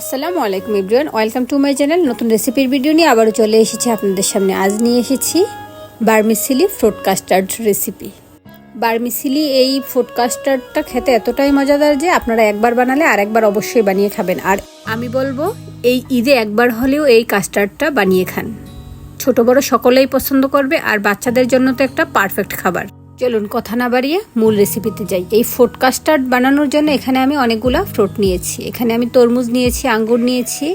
আসসালামু আলাইকুম everyone, welcome to my channel. নতুন রেসিপির ভিডিও নিয়ে আবারও চলে এসেছি আপনাদের সামনে। আজ নিয়ে এসেছি vermicelli fruit custard recipe. Vermicelli এই ফ্রুট কাস্টার্ডটা খেতে এতটাই মজাদার যে আপনারা একবার বানালে আর একবার অবশ্যই বানিয়ে খাবেন। আর আমি বলব, এই ঈদে একবার হলেও এই কাস্টার্ডটা বানিয়ে খান। ছোট বড় সকলেই পছন্দ করবে, আর বাচ্চাদের জন্য তো একটা পারফেক্ট খাবার। চলুন কথা না বাড়িয়ে মূল রেসিপিতে যাই। এই ফ্রুট কাস্টার্ড বানানোর জন্য এখানে আমি অনেকগুলা ফ্রুট নিয়েছি। এখানে আমি তরমুজ নিয়েছি, আঙ্গুর নিয়েছি,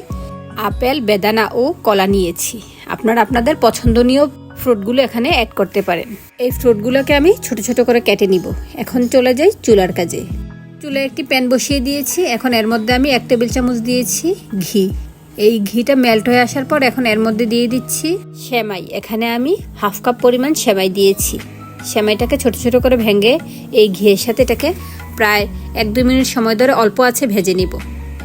আপেল, বেদানা ও কলা নিয়েছি। আপনারা আপনাদের পছন্দনীয় ফ্রুটগুলো এখানে অ্যাড করতে পারেন। এই ফ্রুটগুলোকে আমি ছোট ছোট করে কেটে নিব। এখন চলে যাই চুলার কাজে। চুলায় একটি প্যান বসিয়ে দিয়েছি। এখন এর মধ্যে আমি এক টেবিল চামচ দিয়েছি ঘি। এই ঘিটা মেল্ট হয়ে আসার পর এখন এর মধ্যে দিয়ে দিচ্ছি সেমাই। এখানে আমি হাফ কাপ পরিমাণ সেমাই দিয়েছি। সেমাইটাকে ছোট ছোট করে ভেঙে এই ঘিয়ের সাথে এটাকে প্রায় এক দুই মিনিট সময় ধরে অল্প আছে ভেজে নিব।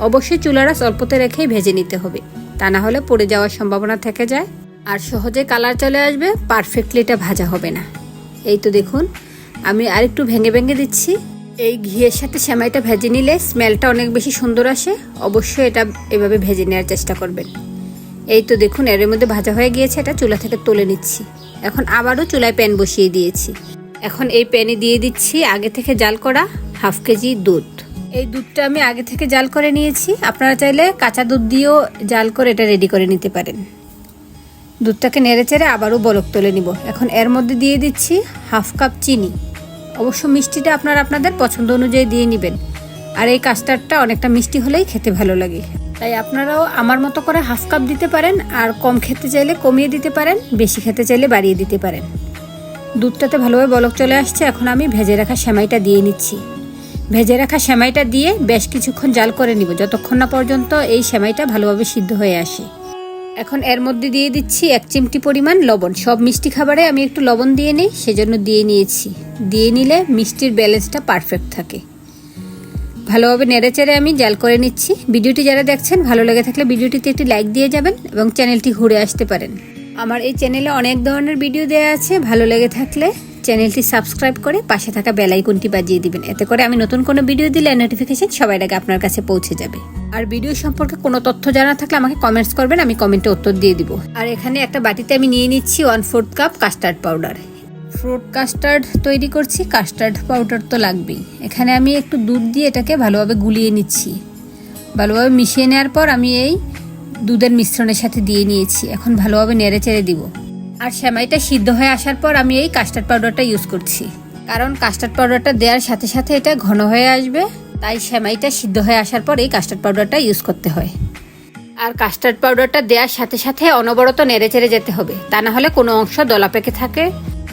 অবশ্যই চুলারাস অল্পতে রেখেই ভেজে নিতে হবে। তা না হলে পড়ে যাওয়ার সম্ভাবনা থেকে যায় আর সহজে কালার চলে আসবে, পারফেক্টলি এটা ভাজা হবে না। এই তো দেখুন, আমি আরেকটু ভেঙে ভেঙে দিচ্ছি। এই ঘিয়ের সাথে সেমাইটা ভেজে নিলে স্মেলটা অনেক বেশি সুন্দর আসে। অবশ্যই এটা এভাবে ভেজে নেওয়ার চেষ্টা করবেন। এই তো দেখুন, এর মধ্যে ভাজা হয়ে গিয়েছে, এটা চুলা থেকে তুলে নিচ্ছি। এখন আবারও চুলায় প্যান বসিয়ে দিয়েছি। এখন এই প্যানে দিয়ে দিচ্ছি আগে থেকে জাল করা হাফ কেজি দুধ। এই দুধটা আমি আগে থেকে জাল করে নিয়েছি। আপনারা চাইলে কাঁচা দুধ দিয়েও জাল করে এটা রেডি করে নিতে পারেন। দুধটাকে নেড়ে চেড়ে আবারও বলক তুলে নিব। এখন এর মধ্যে দিয়ে দিচ্ছি হাফ কাপ চিনি। অবশ্য মিষ্টিটা আপনারা আপনাদের পছন্দ অনুযায়ী দিয়ে নেবেন। আর এই কাস্টার্ডটা অনেকটা মিষ্টি হলেই খেতে ভালো লাগে। তাই আপনারাও আমার মতো করে হাফ কাপ দিতে পারেন আর কম খেতে চাইলে কমিয়ে দিতে পারেন, বেশি খেতে চাইলে বাড়িয়ে দিতে পারেন। দুধটাতে ভালোভাবে বলক চলে আসছে, এখন আমি ভেজে রাখা সেমাইটা দিয়ে নিচ্ছি। ভেজে রাখা সেমাইটা দিয়ে বেশ কিছুক্ষণ জাল করে নিব, যতক্ষণ না পর্যন্ত এই সেমাইটা ভালোভাবে সিদ্ধ হয়ে আসে। এখন এর মধ্যে দিয়ে দিচ্ছি এক চিমটি পরিমাণ লবণ। সব মিষ্টি খাবারে আমি একটু লবণ দিয়ে নিই, সেজন্য দিয়ে নিয়েছি। দিয়ে নিলে মিষ্টির ব্যালেন্সটা পারফেক্ট থাকে। ভালোভাবে নেড়েচেড়ে আমি জাল করে নিচ্ছি। ভিডিওটি যারা দেখছেন, ভালো লেগে থাকলে ভিডিওটিতে একটি লাইক দিয়ে যাবেন এবং চ্যানেলটি ঘুরে আসতে পারেন। আমার এই চ্যানেলে অনেক ধরনের ভিডিও দেওয়া আছে। ভালো লেগে থাকলে চ্যানেলটি সাবস্ক্রাইব করে পাশে থাকা বেল আইকনটি বাজিয়ে দিবেন। এতে করে আমি নতুন কোনো ভিডিও দিলে নোটিফিকেশন সবাই আগে আপনার কাছে পৌঁছে যাবে। আর ভিডিও সম্পর্কে কোনো তথ্য জানা থাকলে আমাকে কমেন্টস করবেন, আমি কমেন্টে উত্তর দিয়ে দিব। আর এখানে একটা বাটিতে আমি নিয়ে নিচ্ছি one fourth cup custard powder fruit custard তৈরি করছি, কাস্টার্ড পাউডার তো লাগবেই। এখানে আমি একটু দুধ দিয়ে এটাকে ভালোভাবে গুলিয়ে নিচ্ছি। ভালোভাবে মিশিয়ে নেওয়ার পর আমি এই দুধের মিশ্রণের সাথে দিয়ে নিয়েছি। এখন ভালোভাবে নেড়ে চেড়ে দিব। আর সেমাইটা সিদ্ধ হয়ে আসার পর আমি এই কাস্টার্ড পাউডারটা ইউজ করছি। কারণ কাস্টার্ড পাউডারটা দেওয়ার সাথে সাথে এটা ঘন হয়ে আসবে, তাই সেমাইটা সিদ্ধ হয়ে আসার পর এই কাস্টার্ড পাউডারটা ইউজ করতে হয়। আর কাস্টার্ড পাউডারটা দেওয়ার সাথে সাথে অনবরত নেড়ে চেড়ে যেতে হবে, তা না হলে কোনো অংশ দলা পেকে থাকে।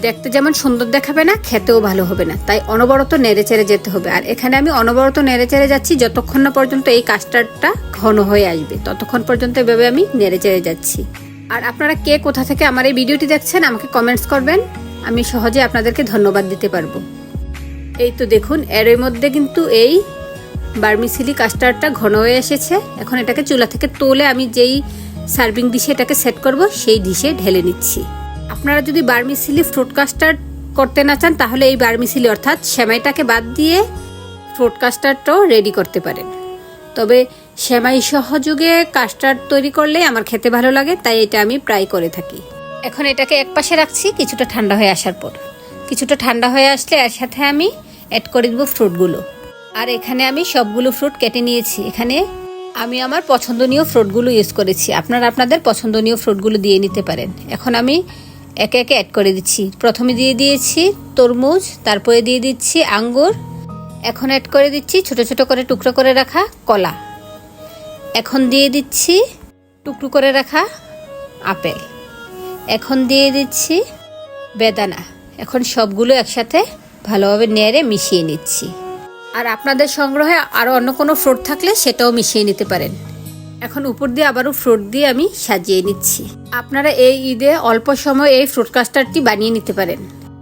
দেখতে যেমন সুন্দর দেখাবে না, খেতেও ভালো হবে না। তাই অনবরত নেড়ে চেড়ে যেতে হবে। আর এখানে আমি অনবরত নেড়ে চেড়ে যাচ্ছি, যতক্ষণ না পর্যন্ত এই কাস্টার্ডটা ঘন হয়ে আসবে, ততক্ষণ পর্যন্ত এভাবে আমি নেড়ে চেড়ে যাচ্ছি। আর আপনারা কে কোথা থেকে আমার এই ভিডিওটি দেখছেন, আমাকে কমেন্টস করবেন। আমি সহজে আপনাদেরকে ধন্যবাদ দিতে পারব। এই তো দেখুন, এর মধ্যে কিন্তু এই বার্মিসিলি কাস্টার্ডটা ঘন হয়ে এসেছে। এখন এটাকে চুলা থেকে তোলে আমি যেই সার্ভিং ডিশে এটাকে সেট করব, সেই ডিশে ঢেলে নিচ্ছি। আপনারা যদি বার্মিসিলি ফ্রুট কাস্টার্ড করতে না চান, তাহলে এই বার্মিসিলি অর্থাৎ সেমাইটাকে বাদ দিয়ে ফ্রুট কাস্টার্ডটাও রেডি করতে পারেন। তবে সেমাই সহযোগে কাস্টার্ড তৈরি করলে আমার খেতে ভালো লাগে, তাই এটা আমি প্রায় করে থাকি। এখন এটাকে এক পাশে রাখছি, কিছুটা ঠান্ডা হয়ে আসার পর। কিছুটা ঠান্ডা হয়ে আসলে এর সাথে আমি অ্যাড করে দেবো ফ্রুটগুলো আর এখানে আমি সবগুলো ফ্রুট কেটে নিয়েছি। এখানে আমি আমার পছন্দনীয় ফ্রুটগুলো ইউজ করেছি। আপনারা আপনাদের পছন্দনীয় ফ্রুটগুলো দিয়ে নিতে পারেন। এখন আমি একে একে অ্যাড করে দিচ্ছি। প্রথমে দিয়ে দিয়েছি তরমুজ, তারপরে দিয়ে দিচ্ছি আঙ্গুর। এখন অ্যাড করে দিচ্ছি ছোট ছোট করে টুকরো করে রাখা কলা। এখন দিয়ে দিচ্ছি টুকরো করে রাখা আপেল। এখন দিয়ে দিচ্ছি বেদানা। এখন সবগুলো একসাথে ভালোভাবে নেড়ে মিশিয়ে নিচ্ছি। আর আপনাদের সংগ্রহে আরও অন্য কোনো ফ্রুট থাকলে সেটাও মিশিয়ে নিতে পারেন। এখন উপর দিয়ে আবারও ফ্রুট দিয়ে আমি সাজিয়ে নিচ্ছি। আপনারা এই ঈদে অল্প সময় এই ফ্রুট কাস্টার্ডটি বানিয়ে নিতে পারেন।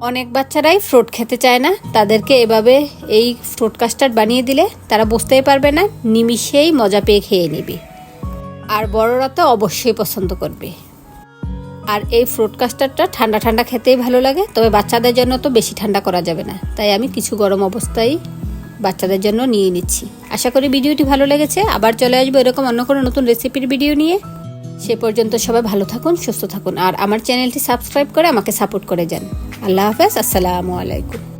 অনেক বাচ্চারাই ফ্রুট খেতে চায় না। তাদেরকে এভাবে এই ফ্রুট কাস্টার্ড বানিয়ে দিলে তারা বুঝতেই পারবে না, নিমিষেই মজা পেয়ে খেয়ে নেবে। আর বড়রা তো অবশ্যই পছন্দ করবে। আর এই ফ্রুট কাস্টার্ডটা ঠান্ডা ঠান্ডা খেতেই ভালো লাগে, তবে বাচ্চাদের জন্য তো বেশি ঠান্ডা করা যাবে না। তাই আমি কিছু গরম অবস্থায় বাচ্চাদের জন্য নিয়ে নিচ্ছি। আশা করি ভিডিওটি ভালো লেগেছে। আবার চলে আসব এরকম অন্য কোনো নতুন রেসিপির ভিডিও নিয়ে। সে পর্যন্ত সবাই ভালো থাকুন, সুস্থ থাকুন। আর আমার চ্যানেলটি সাবস্ক্রাইব করে আমাকে সাপোর্ট করে যান। আল্লাহ হাফেজ, আসসালামু আলাইকুম।